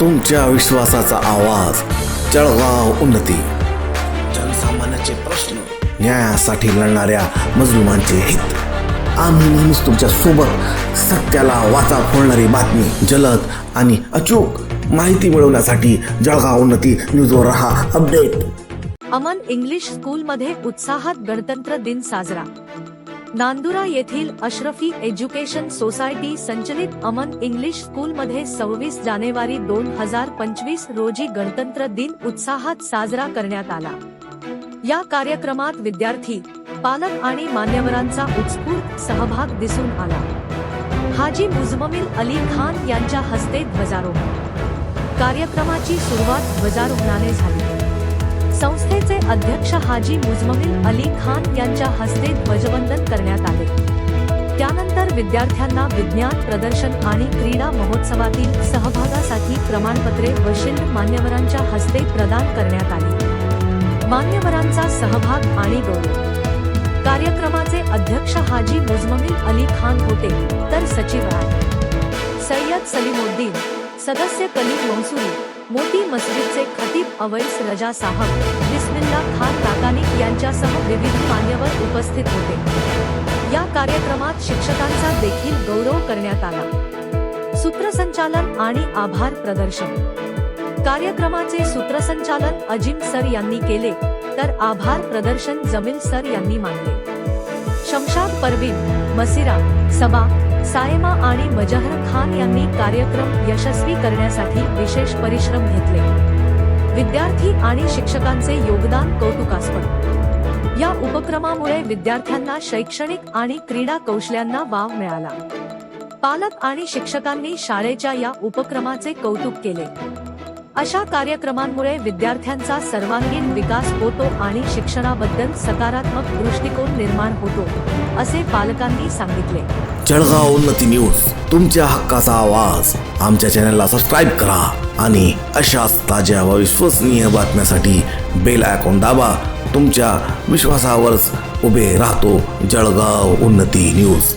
तुमच्या विश्वासाचा आवाज. जळगाव उन्नती. जनसामान्याचे प्रश्न न्यायासाठी लढणाऱ्या मजलुमांचे हित. आम्ही नेहमीच तुमच्यासोबत सत्याला वाचा फोडणारी बातमी जलद आणि अचूक माहिती मिळवण्यासाठी जळगाव उन्नती न्यूजवर रहा. अपडेट. अमन इंग्लिश स्कूलमध्ये उत्साहात गणतंत्र दिन साजरा. नांदुरा येथील अशरफी एज्युकेशन सोसायटी संचलित अमन इंग्लिश स्कूलमध्ये सव्वीस जानेवारी दोन हजार पंचवीस रोजी गणतंत्र दिन उत्साहात साजरा करण्यात आला. या कार्यक्रमात विद्यार्थी पालक आणि मान्यवरांचा उत्स्फूर्त सहभाग दिसून आला. हाजी मुजममिल अली खान यांच्या हस्ते ध्वजारोहण. कार्यक्रमाची सुरुवात ध्वजारोहणाने झाली. संस्थेचे अध्यक्ष हाजी मुजममिल अली खान यांच्या हस्ते ध्वजवंदन करण्यात आले. त्यानंतर विद्यार्थ्यांना विज्ञान प्रदर्शन आणि क्रीडा महोत्सवातील सहभागासाठी प्रमाणपत्रे व शिल्ड मान्यवरांच्या हस्ते प्रदान करण्यात आली. मान्यवरांचा सहभाग आणि गौरव. कार्यक्रमाचे अध्यक्ष हाजी मुजममिल अली खान होते तर सचिव सय्यद सलीमुद्दीन सदस्य कलीम मंसुरी मोती मस्जिदचे खतीब अवैस रजा साहब बिस्मिल्ला खान काकानिक यांच्यासह विविध मान्यवर उपस्थित होते. या कार्यक्रमात शिक्षकांचा देखील गौरव करण्यात आला. सूत्रसंचालन आणि आभार प्रदर्शन. कार्यक्रमाचे सूत्रसंचालन अजिम सर यांनी केले तर आभार प्रदर्शन जमील सर यांनी मानले. शमशाद परवीन मसिरा सबा सायमा आणि मजहर खान यांनी कार्यक्रम यशस्वी करण्यासाठी विशेष परिश्रम घेतले. विद्यार्थी आणि शिक्षकांचे योगदान कौतुकास्पद. या उपक्रमामुळे विद्यार्थ्यांना शैक्षणिक आणि क्रीडा कौशल्यांना वाव मिळाला. पालक आणि शिक्षकांनी शाळेच्या या उपक्रमाचे कौतुक केले. अशा कार्यक्रमांमुळे विद्यार्थ्यांचा सर्वांगीण विकास होतो आणि शिक्षणाबद्दल सकारात्मक दृष्टिकोन निर्माण होतो असे पालकांनी सांगितले. जळगाव उन्नती न्यूज तुमच्या हक्काचा आवाज. आमच्या चॅनलला सबस्क्राईब करा आणि अशाच ताज्या व विश्वसनीय बातम्यासाठी बेल आयकॉन दाबा. तुमच्या विश्वासावरच उभे राहतो जळगाव उन्नती न्यूज.